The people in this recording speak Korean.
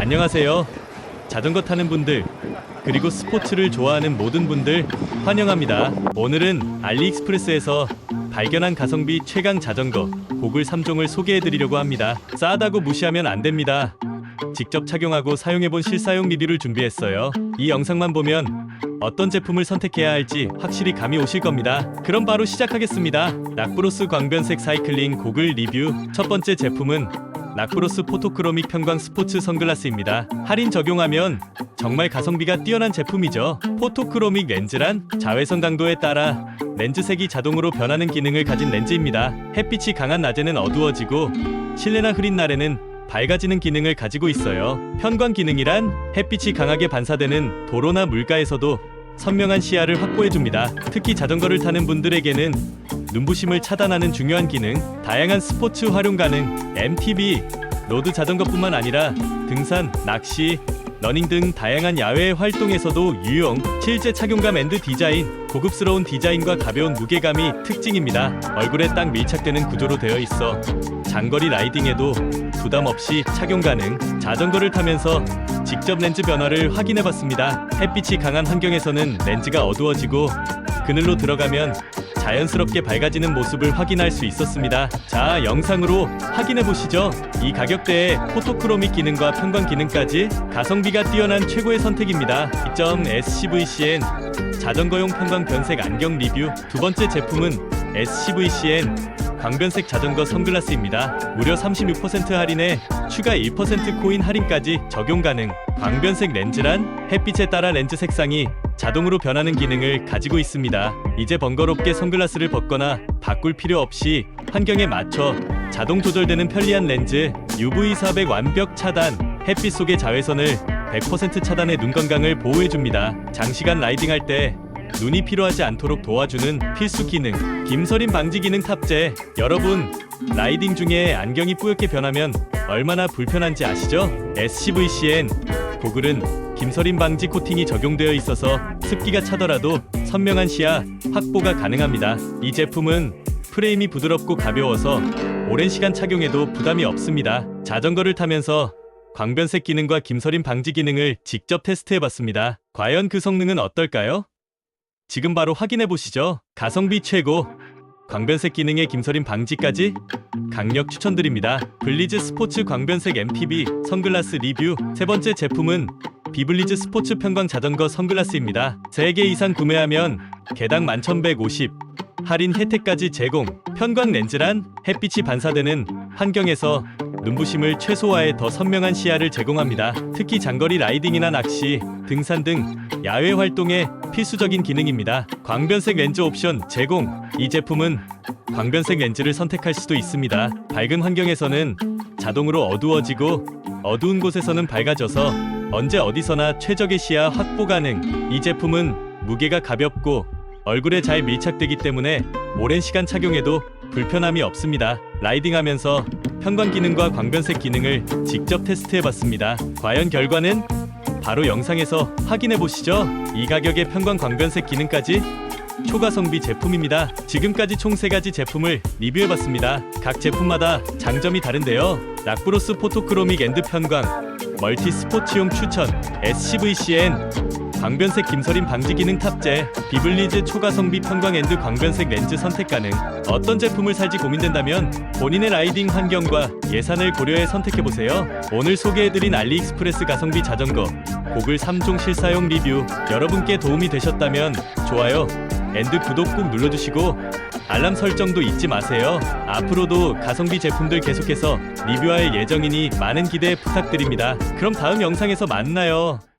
안녕하세요. 자전거 타는 분들 그리고 스포츠를 좋아하는 모든 분들 환영합니다. 오늘은 알리익스프레스에서 발견한 가성비 최강 자전거 고글 3종을 소개해 드리려고 합니다. 싸다고 무시하면 안 됩니다. 직접 착용하고 사용해본 실사용 리뷰를 준비했어요. 이 영상만 보면 어떤 제품을 선택해야 할지 확실히 감이 오실 겁니다. 그럼 바로 시작하겠습니다. 낙브로스 광변색 사이클링 고글 리뷰 첫 번째 제품은 낙브로스 포토크로믹 편광 스포츠 선글라스입니다. 할인 적용하면 정말 가성비가 뛰어난 제품이죠. 포토크로믹 렌즈란 자외선 강도에 따라 렌즈 색이 자동으로 변하는 기능을 가진 렌즈입니다. 햇빛이 강한 낮에는 어두워지고 실내나 흐린 날에는 밝아지는 기능을 가지고 있어요. 편광 기능이란 햇빛이 강하게 반사되는 도로나 물가에서도 선명한 시야를 확보해 줍니다. 특히 자전거를 타는 분들에게는 눈부심을 차단하는 중요한 기능, 다양한 스포츠 활용 가능, MTB, 로드 자전거뿐만 아니라 등산, 낚시, 러닝 등 다양한 야외 활동에서도 유용, 실제 착용감 앤드 디자인, 고급스러운 디자인과 가벼운 무게감이 특징입니다. 얼굴에 딱 밀착되는 구조로 되어 있어 장거리 라이딩에도 부담 없이 착용 가능. 자전거를 타면서 직접 렌즈 변화를 확인해 봤습니다. 햇빛이 강한 환경에서는 렌즈가 어두워지고 그늘로 들어가면 자연스럽게 밝아지는 모습을 확인할 수 있었습니다. 자, 영상으로 확인해 보시죠. 이 가격대에 포토크로믹 기능과 편광 기능까지 가성비가 뛰어난 최고의 선택입니다. 2.SCVCN 자전거용 편광 변색 안경 리뷰 두 번째 제품은 SCVCN 광변색 자전거 선글라스입니다. 무려 36% 할인에 추가 1% 코인 할인까지 적용 가능. 광변색 렌즈란 햇빛에 따라 렌즈 색상이 자동으로 변하는 기능을 가지고 있습니다. 이제 번거롭게 선글라스를 벗거나 바꿀 필요 없이 환경에 맞춰 자동 조절되는 편리한 렌즈 UV 400 완벽 차단 햇빛 속의 자외선을 100% 차단해 눈 건강을 보호해 줍니다. 장시간 라이딩할 때 눈이 피로하지 않도록 도와주는 필수 기능 김서림 방지 기능 탑재 여러분 라이딩 중에 안경이 뿌옇게 변하면 얼마나 불편한지 아시죠? SCVCN 고글은 김서림 방지 코팅이 적용되어 있어서 습기가 차더라도 선명한 시야 확보가 가능합니다. 이 제품은 프레임이 부드럽고 가벼워서 오랜 시간 착용해도 부담이 없습니다. 자전거를 타면서 광변색 기능과 김서림 방지 기능을 직접 테스트해봤습니다. 과연 그 성능은 어떨까요? 지금 바로 확인해 보시죠. 가성비 최고, 광변색 기능의 김서림 방지까지 강력 추천드립니다. 블리즈 스포츠 광변색 MTB 선글라스 리뷰 세 번째 제품은 비블리즈 스포츠 편광 자전거 선글라스입니다. 3개 이상 구매하면 개당 11,150 할인 혜택까지 제공. 편광 렌즈란 햇빛이 반사되는 환경에서 눈부심을 최소화해 더 선명한 시야를 제공합니다. 특히 장거리 라이딩이나 낚시, 등산 등 야외 활동에 필수적인 기능입니다. 광변색 렌즈 옵션 제공. 이 제품은 광변색 렌즈를 선택할 수도 있습니다. 밝은 환경에서는 자동으로 어두워지고 어두운 곳에서는 밝아져서 언제 어디서나 최적의 시야 확보 가능. 이 제품은 무게가 가볍고 얼굴에 잘 밀착되기 때문에 오랜 시간 착용해도 불편함이 없습니다. 라이딩하면서 편광 기능과 광변색 기능을 직접 테스트해 봤습니다. 과연 결과는 바로 영상에서 확인해 보시죠. 이 가격에 편광 광변색 기능까지 초가성비 제품입니다. 지금까지 총 3가지 제품을 리뷰해봤습니다. 각 제품마다 장점이 다른데요. 락브로스 포토크로믹 앤드 편광, 멀티 스포츠용 추천, SCVCN, 광변색 김서림 방지 기능 탑재, 비블리즈 초가성비 편광 앤드 광변색 렌즈 선택 가능. 어떤 제품을 살지 고민된다면 본인의 라이딩 환경과 예산을 고려해 선택해 보세요. 오늘 소개해드린 알리익스프레스 가성비 자전거 고글 3종 실사용 리뷰 여러분께 도움이 되셨다면 좋아요 앤드 구독 꾹 눌러주시고 알람 설정도 잊지 마세요. 앞으로도 가성비 제품들 계속해서 리뷰할 예정이니 많은 기대 부탁드립니다. 그럼 다음 영상에서 만나요.